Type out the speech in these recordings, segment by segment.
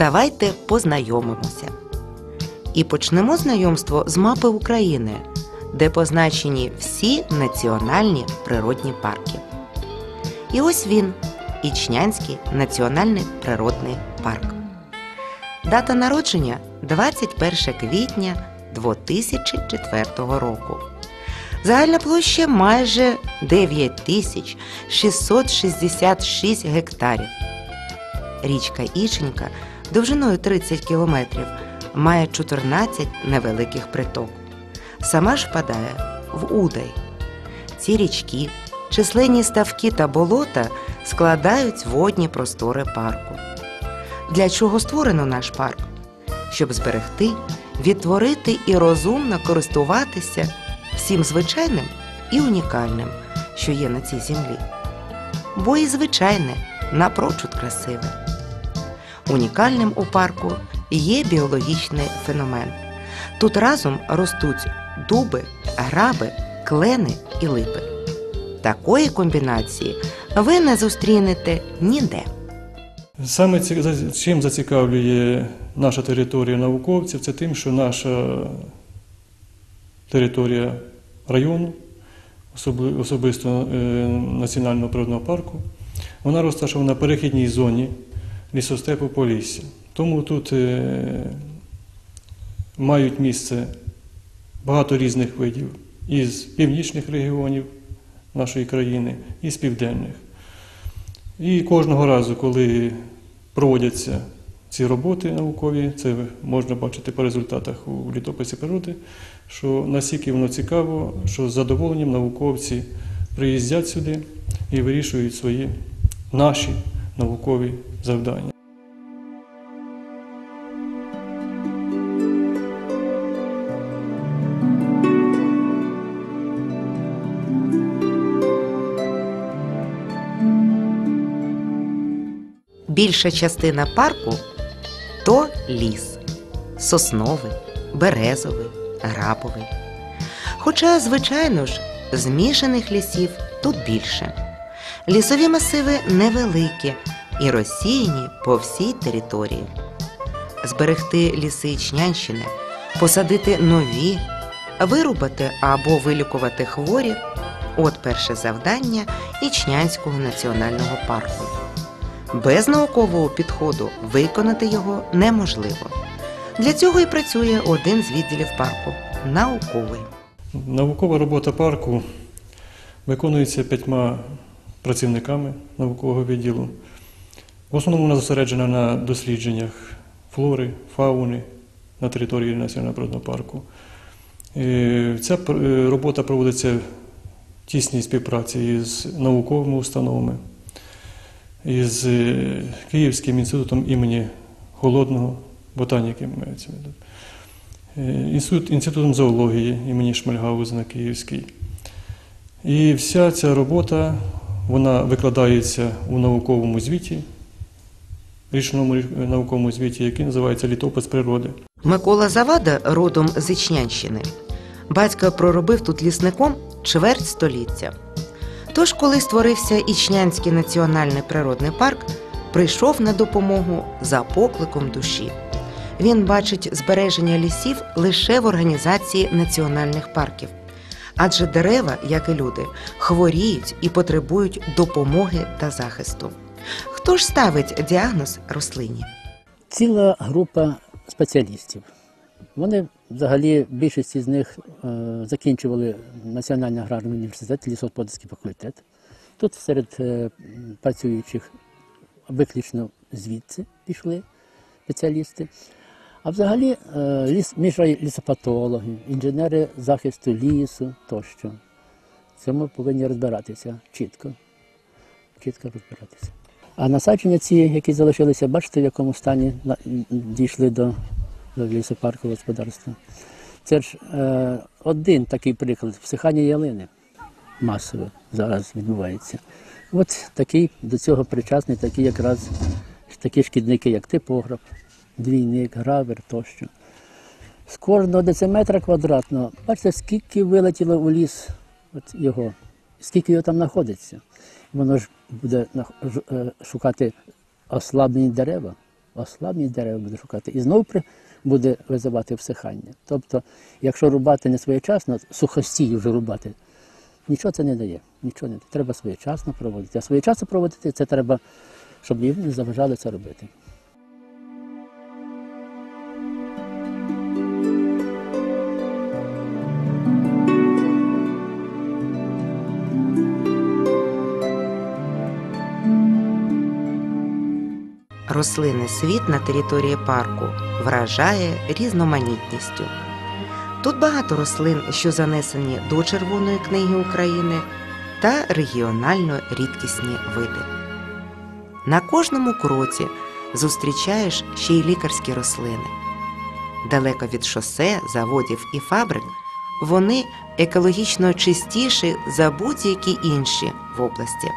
Давайте познайомимося. І почнемо знайомство з мапи України, де позначені всі національні природні парки. І ось він Ічнянський національний природний парк. Дата народження 21 квітня 2004 року. Загальна площа майже 9666 гектарів. Річка Іченька довжиною 30 кілометрів має 14 невеликих приток. Сама ж впадає в Удай. Ці річки, численні ставки та болота складають водні простори парку. Для чого створено наш парк? Щоб зберегти, відтворити і розумно користуватися всім звичайним і унікальним, що є на цій землі. Бо і звичайне напрочуд красиве. Унікальним у парку є біологічний феномен. Тут разом ростуть дуби, граби, клени і липи. Такої комбінації ви не зустрінете ніде. Саме чим зацікавлює наша територія науковців, це тим, що наша територія району, особисто е, Національного природного парку, вона розташована на перехідній зоні лісостепу Полісся. Тому тут е, мають місце багато різних видів із північних регіонів нашої країни і з південних. І кожного разу, коли проводяться ці роботи наукові, це можна бачити по результатах у літописі природи, що настільки воно цікаво, що з задоволенням науковці приїздять сюди і вирішують свої наші наукові завдання. Більша частина парку то ліс сосновий, березовий, грабовий. Хоча, звичайно ж, змішаних лісів тут більше. Лісові масиви невеликі і розсіяні по всій території. Зберегти ліси Ічнянщини, посадити нові, вирубати або вилікувати хворі от перше завдання Ічнянського національного парку. Без наукового підходу виконати його неможливо. Для цього і працює один з відділів парку науковий. Наукова робота парку виконується п'ятьма працівниками наукового відділу. В основному вона зосереджена на дослідженнях флори, фауни на території Національного природного парку. Е, Ця е, робота проводиться в тісній співпраці з науковими установами, із е, Київським інститутом імені Холодного, ботаніки Інститут, інститутом зоології імені Шмельгаузена Київський. І вся ця робота вона викладається у науковому звіті, річному науковому звіті, який називається Літопис природи. Микола Завада родом з Ічнянщини. Батько проробив тут лісником чверть століття. Тож, коли створився Ічнянський національний природний парк, прийшов на допомогу за покликом душі. Він бачить збереження лісів лише в організації національних парків. Адже дерева, як і люди, хворіють і потребують допомоги та захисту. Хто ж ставить діагноз рослині? ціла група спеціалістів. Вони взагалі більшість з них е, закінчували Національний аграрний університет, лісогосподарський факультет. Тут серед е, працюючих виключно звідси пішли спеціалісти. А взагалі е, ліс, міжлісопатологи, інженери захисту лісу тощо. Цьому повинні розбиратися чітко. Чітко розбиратися. А насадження ці, які залишилися, бачите, в якому стані дійшли до, до лісопаркового господарства. Це ж е, один такий приклад всихання ялини масове зараз відбувається. От такий до цього причасний, такі якраз такі шкідники, як типограф, двійник, гравер тощо. З кожного дециметра квадратного, бачите, скільки вилетіло у ліс от його, скільки його там знаходиться. Воно ж буде е, шукати ослаблені дерева, ослаблені дерева буде шукати і знову буде визивати всихання. Тобто, якщо рубати не своєчасно, сухостій вже рубати, нічого це не дає. Нічого не дає. Треба своєчасно проводити. А своєчасно проводити це треба, щоб їм не заважали це робити. Рослинний світ на території парку вражає різноманітністю. Тут багато рослин, що занесені до Червоної книги України, та регіонально рідкісні види. На кожному кроці зустрічаєш ще й лікарські рослини. Далеко від шосе, заводів і фабрик вони екологічно чистіші за будь-які інші в області.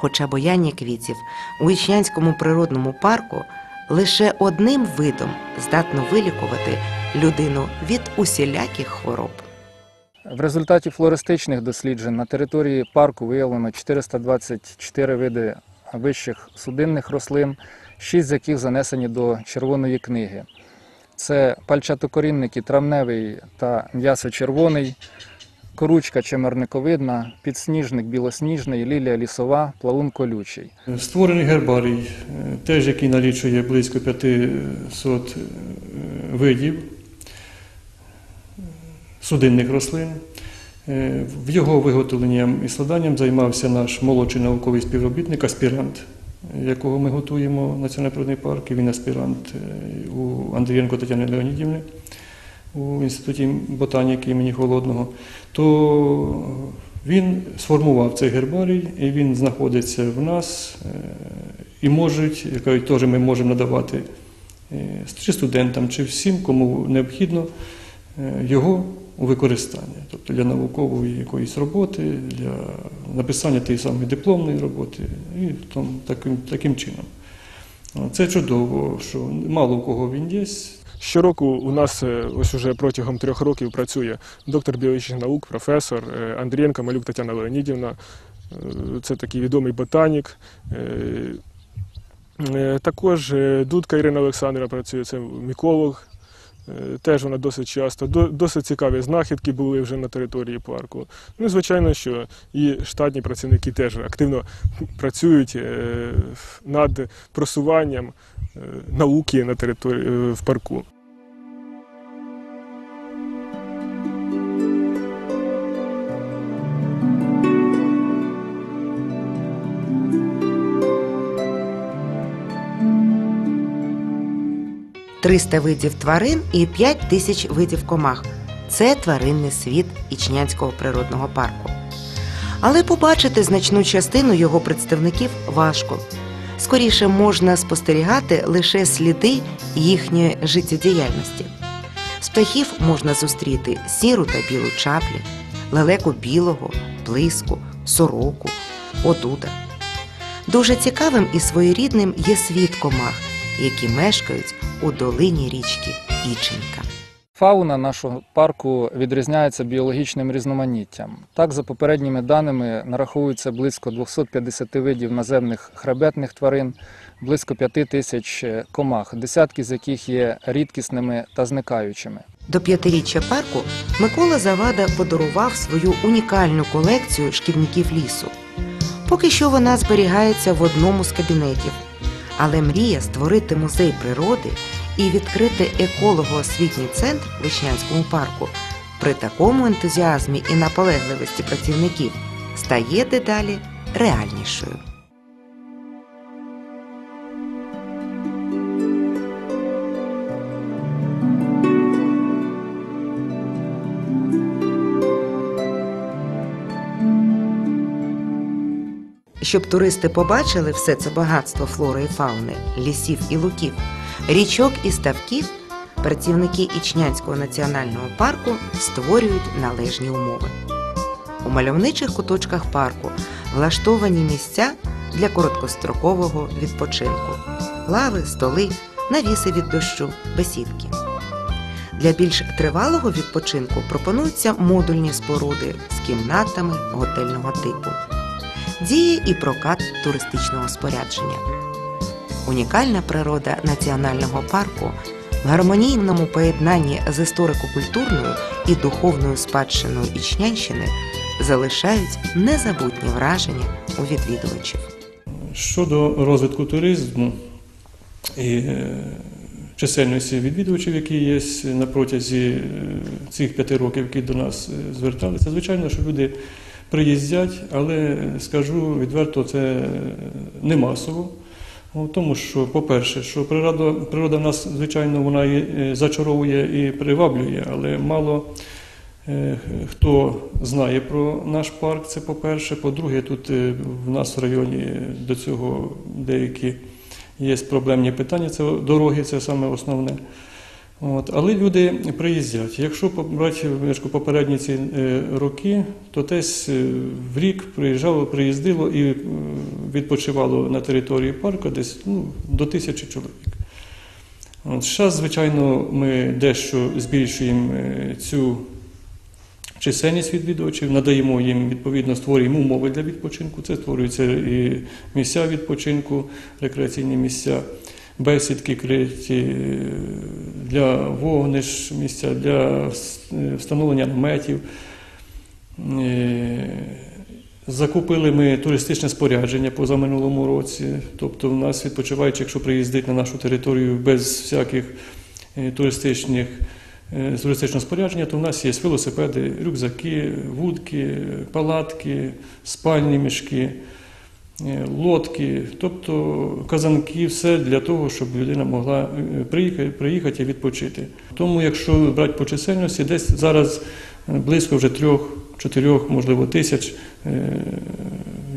Хоча бояння квітів у Ічнянському природному парку лише одним видом здатно вилікувати людину від усіляких хвороб. В результаті флористичних досліджень на території парку виявлено 424 види вищих судинних рослин, 6 з яких занесені до Червоної книги. Це пальчатокорінники травневий та м'ясо-червоний, коручка чемерниковидна, підсніжник білосніжний, лілія лісова, плавун колючий. Створений гербарій, е, теж який налічує близько 500 е, видів судинних рослин. Е, В його виготовленням і складанням займався наш молодший науковий співробітник, аспірант, якого ми готуємо в Національний природний парк. І Він аспірант е, у Андрієнко Тетяни Леонідівни у Інституті ботаніки імені Холодного. То він сформував цей гербарій, і він знаходиться в нас. е, І можуть, кажуть, теж ми можемо надавати е, чи студентам, чи всім, кому необхідно е, його використання, тобто для наукової якоїсь роботи, для написання тієї самої дипломної роботи і там, таким, таким чином. Це чудово, що мало у кого він є. Щороку у нас е, ось уже протягом трьох років працює доктор біологічних наук, професор е, Андрієнка Малюк Тетяна Леонідівна. Е, Це такий відомий ботанік. Також Дудка Ірина Олександрівна працює, це міколог. Теж вона досить часто. Досить цікаві знахідки були вже на території парку. Ну, звичайно, що і штатні працівники теж активно працюють над просуванням науки на території в парку. – 300 видів тварин і 5 тисяч видів комах. Це тваринний світ Ічнянського природного парку. Але побачити значну частину його представників важко. Скоріше можна спостерігати лише сліди їхньої життєдіяльності. З птахів можна зустріти сіру та білу чаплі, лелеку білого, блиску, сороку, одуда. Дуже цікавим і своєрідним є світ комах, які мешкають у долині річки Іченька. Фауна нашого парку відрізняється біологічним різноманіттям. Так, за попередніми даними, нараховується близько 250 видів наземних хребетних тварин, близько 5 тисяч комах, десятки з яких є рідкісними та зникаючими. До п'ятиріччя парку Микола Завада подарував свою унікальну колекцію шкідників лісу. Поки що вона зберігається в одному з кабінетів, але мрія створити музей природи і відкрити еколого-освітній центр в Вишнянському парку при такому ентузіазмі і наполегливості працівників стає дедалі реальнішою. Щоб туристи побачили все це багатство флори і фауни, лісів і луків, річок і ставків, працівники Ічнянського національного парку створюють належні умови. У мальовничих куточках парку влаштовані місця для короткострокового відпочинку: лави, столи, навіси від дощу, бесідки. Для більш тривалого відпочинку пропонуються модульні споруди з кімнатами готельного типу діє і прокат туристичного спорядження. Унікальна природа національного парку в гармонійному поєднанні з історико-культурною і духовною спадщиною Ічнянщини залишають незабутні враження у відвідувачів. Щодо розвитку туризму і е, чисельності відвідувачів, які є на протязі е, цих п'яти років, які до нас е, зверталися, звичайно, що люди приїздять, але скажу відверто, це не масово. Ну, Тому що, по-перше, що природа, природа в нас, звичайно, вона і е, зачаровує і приваблює, але мало е, хто знає про наш парк, це по-перше. По-друге, тут е, в нас в районі до цього деякі є проблемні питання, це дороги, це саме основне. От, але люди приїздять. Якщо Мишко, попередні ці е, роки, то десь е, в рік приїжджало, приїздило і е, відпочивало на території парку десь ну, до тисячі чоловік. От, зараз, звичайно, ми дещо збільшуємо цю чисельність відвідувачів, надаємо їм відповідно створюємо умови для відпочинку. Це створюються і місця відпочинку, рекреаційні місця, бесідки криті е, для вогнищ, місця для встановлення наметів. Е, Закупили ми туристичне спорядження позаминулому році. Тобто, в нас відпочиваючи, якщо приїздить на нашу територію без всяких е, туристичних е, туристичного спорядження, то в нас є велосипеди, рюкзаки, вудки, палатки, спальні мішки, е, лодки, тобто казанки, все для того, щоб людина могла е, приїхати, приїхати і відпочити. Тому, якщо брати по чисельності, десь зараз е, близько вже трьох, чотирьох, можливо, тисяч е,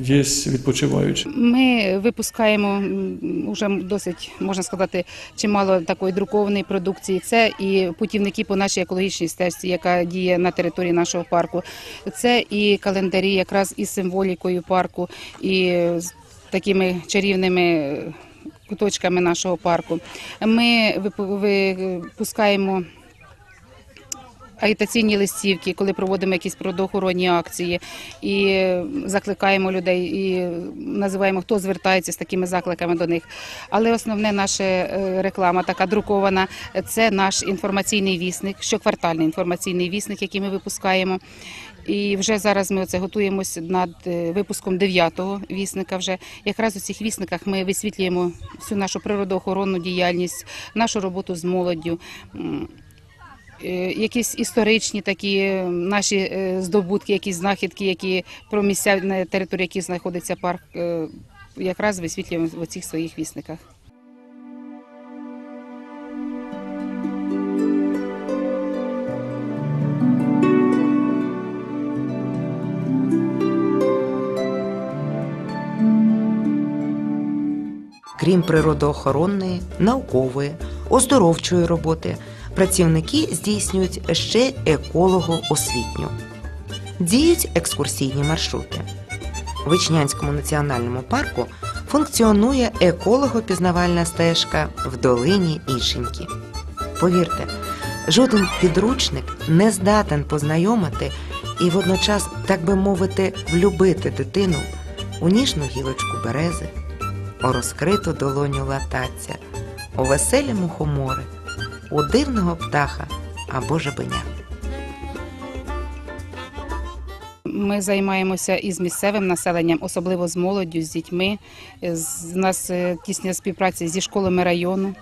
є відпочиваючих. Ми випускаємо м, уже досить можна сказати чимало такої друкованої продукції. Це і путівники по нашій екологічній стежці, яка діє на території нашого парку. Це і календарі, якраз із символікою парку, і з такими чарівними. е, Куточками нашого парку ми випу- випускаємо агітаційні листівки, коли проводимо якісь природоохоронні акції, і закликаємо людей, і називаємо, хто звертається з такими закликами до них. Але основне наша е, реклама, така друкована, це наш інформаційний вісник, щоквартальний інформаційний вісник, який ми випускаємо. І вже зараз ми оце готуємося над е, випуском дев'ятого вісника. Вже якраз у цих вісниках ми висвітлюємо всю нашу природоохоронну діяльність, нашу роботу з молоддю. Е, Якісь історичні такі е, наші е, здобутки, якісь знахідки, які про місця на території яких знаходиться парк, якраз висвітлюємо в цих своїх вісниках. Крім природоохоронної, наукової, оздоровчої роботи, працівники здійснюють ще еколого-освітню. Діють екскурсійні маршрути. В Ічнянському національному парку функціонує еколого-пізнавальна стежка в долині Ішеньки. Повірте, жоден підручник не здатен познайомити і водночас, так би мовити, влюбити дитину у ніжну гілочку берези, у розкриту долоню латаця, у веселі мухомори, у дивного птаха або жабеня. Ми займаємося із місцевим населенням, особливо з молоддю, з дітьми. У нас е, тісна співпраця зі школами району,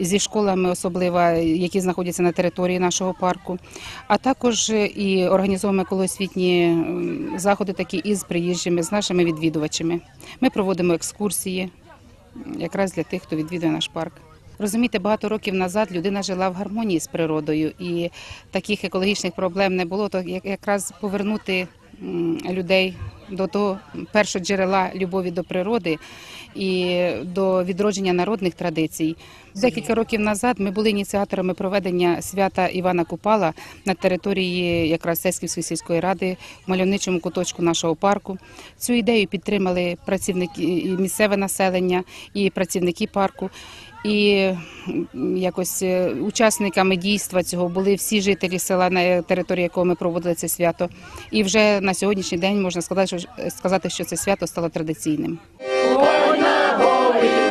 зі школами, особливо які знаходяться на території нашого парку. А також е, і організовуємо екологосвітні м, заходи, такі із приїжджими, з нашими відвідувачами. Ми проводимо екскурсії, якраз для тих, хто відвідує наш парк. Розумієте, багато років назад людина жила в гармонії з природою, і таких екологічних проблем не було. То як- якраз повернути людей до того першого джерела любові до природи і до відродження народних традицій. Декілька років назад ми були ініціаторами проведення свята Івана Купала на території якраз Сесківської сільської ради в мальовничому куточку нашого парку. Цю ідею підтримали працівники місцеве населення і працівники парку. І якось е, учасниками дійства цього були всі жителі села, на території якого ми проводили це свято. І вже на сьогоднішній день можна сказати, що, це свято стало традиційним.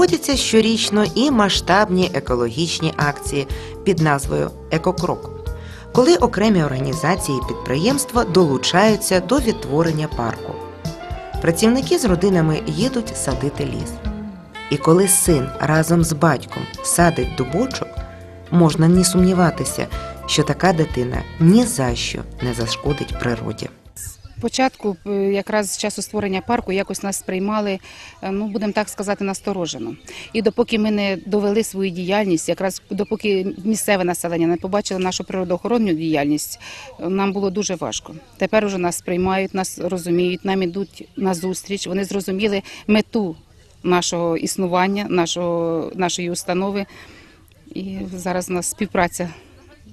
Проводяться щорічно і масштабні екологічні акції під назвою Екокрок, коли окремі організації і підприємства долучаються до відтворення парку. Працівники з родинами їдуть садити ліс. І коли син разом з батьком садить дубочок, можна не сумніватися, що така дитина ні за що не зашкодить природі. Початку, е, якраз з часу створення парку, якось нас сприймали, е, ну будемо так сказати, насторожено. І допоки ми не довели свою діяльність, якраз допоки місцеве населення не побачило нашу природоохоронну діяльність, е, нам було дуже важко. Тепер уже нас сприймають, нас розуміють, нам ідуть на зустріч. Вони зрозуміли мету нашого існування, нашого, нашої установи. І зараз у нас співпраця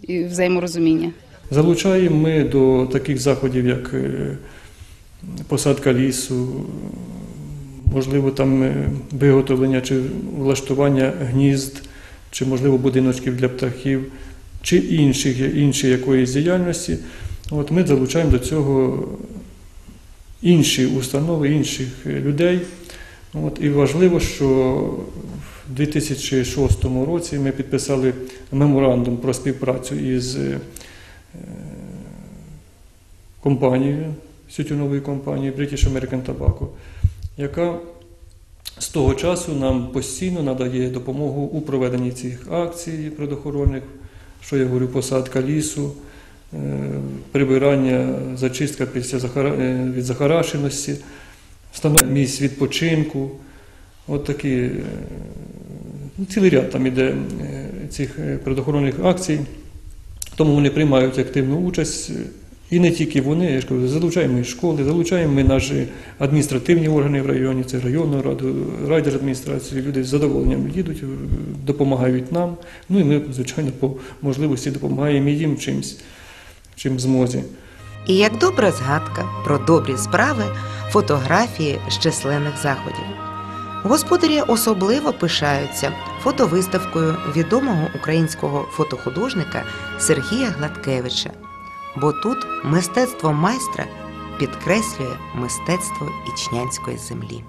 і взаєморозуміння. Залучаємо ми до таких заходів, як е, посадка лісу, можливо, там е, виготовлення чи влаштування гнізд, чи, можливо, будиночків для птахів, чи інших, інші якоїсь діяльності. От ми залучаємо до цього інші установи, інших людей. От, і важливо, що в 2006 році ми підписали меморандум про співпрацю із е, компанією, тютюновою компанією British American Tobacco, яка з того часу нам постійно надає допомогу у проведенні цих акцій предохоронних, що я говорю, посадка лісу, е, прибирання, зачистка після е, від захарашеності, встановлення місць відпочинку. От такі е, ну, цілий ряд там іде цих предохоронних акцій. Тому вони приймають активну участь. І не тільки вони, я ж кажу, залучаємо і школи, залучаємо ми наші адміністративні органи в районі, це районну раду, райдержадміністрацію. Люди з задоволенням їдуть, допомагають нам. Ну і ми, звичайно, по можливості допомагаємо їм чимсь, чим змозі. І як добра згадка про добрі справи, фотографії з численних заходів. Господарі особливо пишаються фотовиставкою відомого українського фотохудожника Сергія Гладкевича, бо тут мистецтво майстра підкреслює мистецтво ічнянської землі.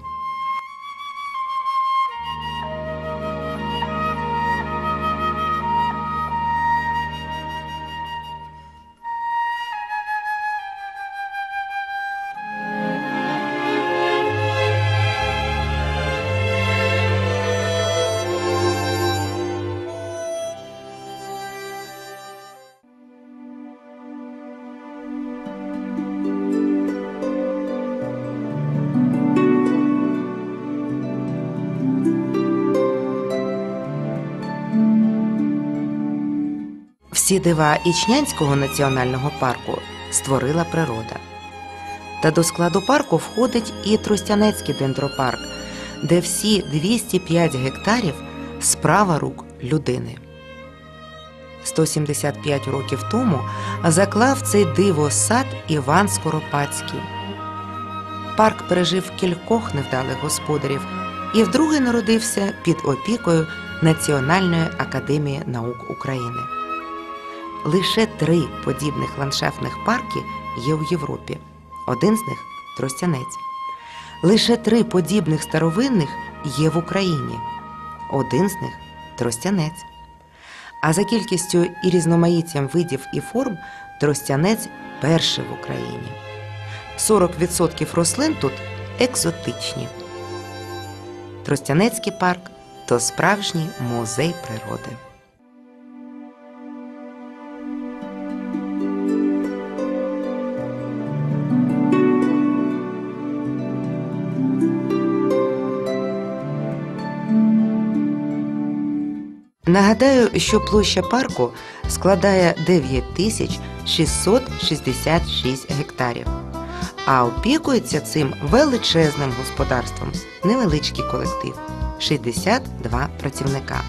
Всі дива Ічнянського національного парку створила природа. Та до складу парку входить і Тростянецький дендропарк, де всі 205 гектарів справа рук людини. 175 років тому заклав цей дивосад Іван Скоропадський. Парк пережив кількох невдалих господарів і вдруге народився під опікою Національної академії наук України. Лише три подібних ландшафтних парки є у Європі. Один з них Тростянець. Лише три подібних старовинних є в Україні. Один з них Тростянець. А за кількістю і різноманіттям видів і форм Тростянець перший в Україні. 40% рослин тут екзотичні. Тростянецький парк то справжній музей природи. Нагадаю, що площа парку складає 9666 гектарів, а опікується цим величезним господарством невеличкий колектив 62 працівника.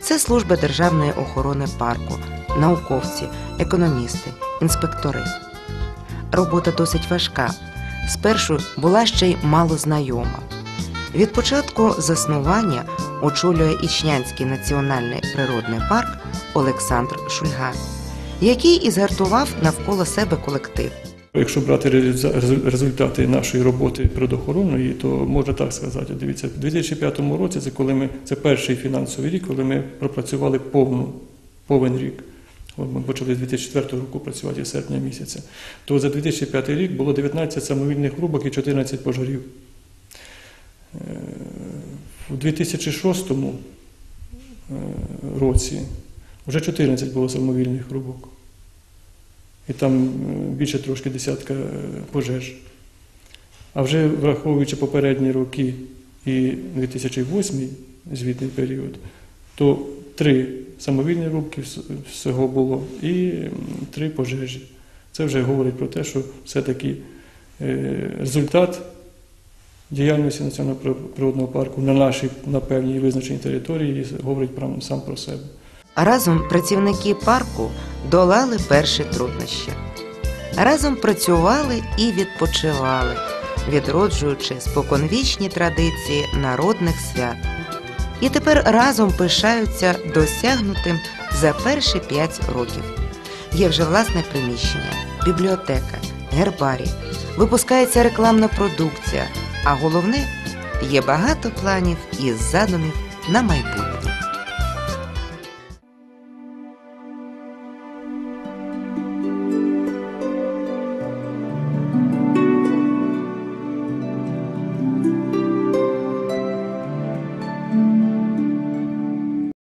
Це служба державної охорони парку, науковці, економісти, інспектори. Робота досить важка. Спершу була ще й мало знайома. Від початку заснування очолює Ічнянський національний природний парк Олександр Шульга, який і згартував навколо себе колектив. Якщо брати результати нашої роботи природоохоронної, то можна так сказати. Дивіться, в 2005 році це коли ми це перший фінансовий рік, коли ми пропрацювали повну повен рік. Ми почали з 2004 року працювати з серпня місяця. То за 2005 рік було 19 самовільних рубок і 14 пожарів. У 2006 е, році вже 14 було самовільних рубок і там е, більше трошки десятка е, пожеж. А вже враховуючи попередні роки і 2008 звітний період, то три самовільні рубки всього було і три пожежі. Це вже говорить про те, що все-таки результат діяльності Національного природного парку на нашій на певній визначеній території говорить сам про себе. Разом працівники парку долали перші труднощі. Разом працювали і відпочивали, відроджуючи споконвічні традиції народних свят. І тепер разом пишаються досягнутим за перші п'ять років. Є вже власне приміщення, бібліотека, гербарій, випускається рекламна продукція, а головне є багато планів і задумів на майбутнє.